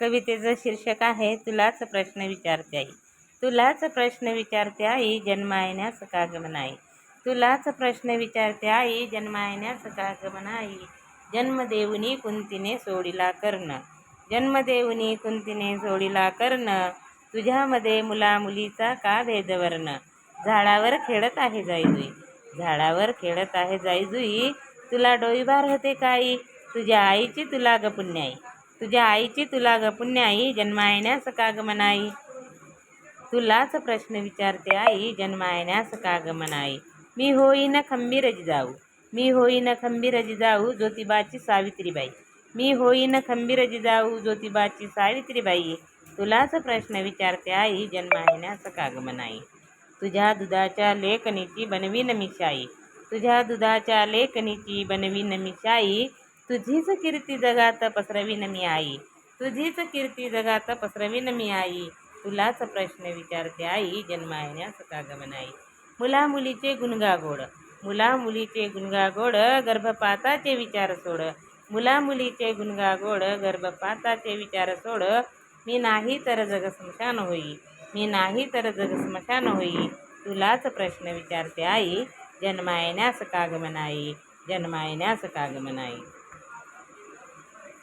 कवितेचं शीर्षक आहे तुलाच प्रश्न विचारते आई. तुलाच प्रश्न विचारते आई जन्मायण्यास का गमन आई? तुलाच प्रश्न विचारते आई जन्मायण्यास का गमन आई? जन्मदेवनी कुंतीने सोडिला कर्ण. जन्मदेवनी कुंतीने सोडिला कर्ण. तुझ्यामध्ये मुला मुलीचा का भेदवर्ण झाडावर खेळत आहे जाईजुई झाडावर खेळत आहे जाईजुई तुला डोईबार होते काही तुझ्या आईची तुला ग पुण्याई तुझ्या आईची तुला ग पुण्याई जन्मायण्यास का ग मनाई. तुलाच प्रश्न विचारते आई जन्मायण्यास का ग मनाई. मी होईन खंबीर जाऊ मी होईन खंबीर जाऊ ज्योतिबाची सावित्रीबाई. मी होईन खंबीर जाऊ ज्योतिबाची सावित्रीबाई. तुलाच प्रश्न विचारते आई जन्मायण्यास का मनाई. तुझ्या दुधाच्या लेखनीची बनवीन मिशाई तुझ्या दुधाच्या लेखनीची बनवीन मिशाई तुझीच कीर्ती जगात पसरवीन मी आई. तुझीच कीर्ती जगात पसरवीन मी आई. तुलाच प्रश्न विचारते आई जन्मायण्यास का आई मुला मुलीचे गुणगा गोड. मुला मुलीचे गुणगा गोड गर्भपाताचे विचार सोड. मुला मुलीचे गुणगा गोड गर्भपाताचे विचार सोड. मी नाही तर जग स्मशान होई. मी नाही तर जग स्मशान होई. तुलाच प्रश्न विचारते आई जन्मायण्यास का आई जन्मायण्यास का आई